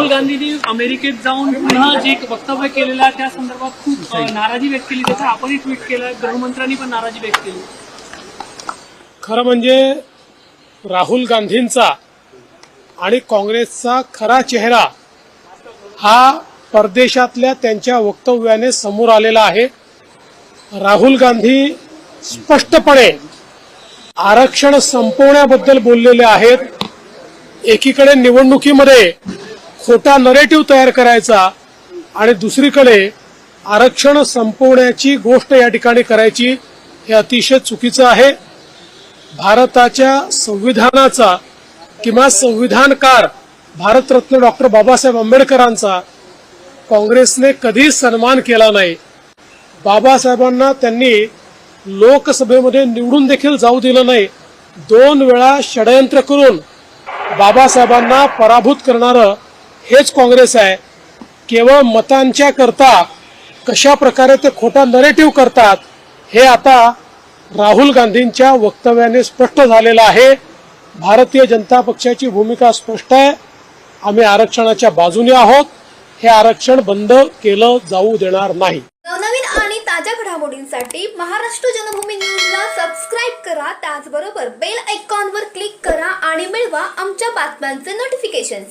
राहुल गांधींनी अमेरिकेत जाऊन पुन्हा जे वक्तव्य केलेलं आहे त्या संदर्भात खूप नाराजी व्यक्त केली. त्याचा आपणही ट्विट केलं. गृहमंत्र्यांनी पण नाराजी व्यक्त केली. खरं म्हणजे राहुल गांधींचा आणि काँग्रेसचा खरा चेहरा हा परदेशातल्या त्यांच्या वक्तव्याने समोर आलेला आहे. राहुल गांधी स्पष्टपणे आरक्षण संपवण्याबद्दल बोललेले आहेत. एकीकडे निवडणुकीमध्ये खोटा नरेटिव्ह तयार करायचा आणि दुसरीकडे आरक्षण संपवण्याची गोष्ट या ठिकाणी करायची हे अतिशय चुकीचं आहे. भारताच्या संविधानाचा किंवा संविधानकार भारतरत्न डॉक्टर बाबासाहेब आंबेडकरांचा काँग्रेसने कधीच सन्मान केला नाही. बाबासाहेबांना त्यांनी लोकसभेमध्ये निवडून देखील जाऊ दिलं नाही. दोन वेळा षडयंत्र करून बाबासाहेबांना पराभूत करणारं हेच काँग्रेस आहे. केवळ मतांच्या करता कशा प्रकारे ते खोटा नरेटिव्ह करतात हे आता राहुल गांधींच्या वक्तव्याने स्पष्ट झालेलं आहे. भारतीय जनता पक्षाची भूमिका स्पष्ट आहे. आम्ही आरक्षणाच्या बाजूने आहोत. हे आरक्षण बंद केलं जाऊ देणार नाही. नवनवीन आणि ताज्या घडामोडींसाठी महाराष्ट्र जनभूमी न्यूजला सबस्क्राईब करा. त्याचबरोबर बेल आयकॉनवर क्लिक करा आणि मिळवा आमच्या बातम्यांचे नोटिफिकेशन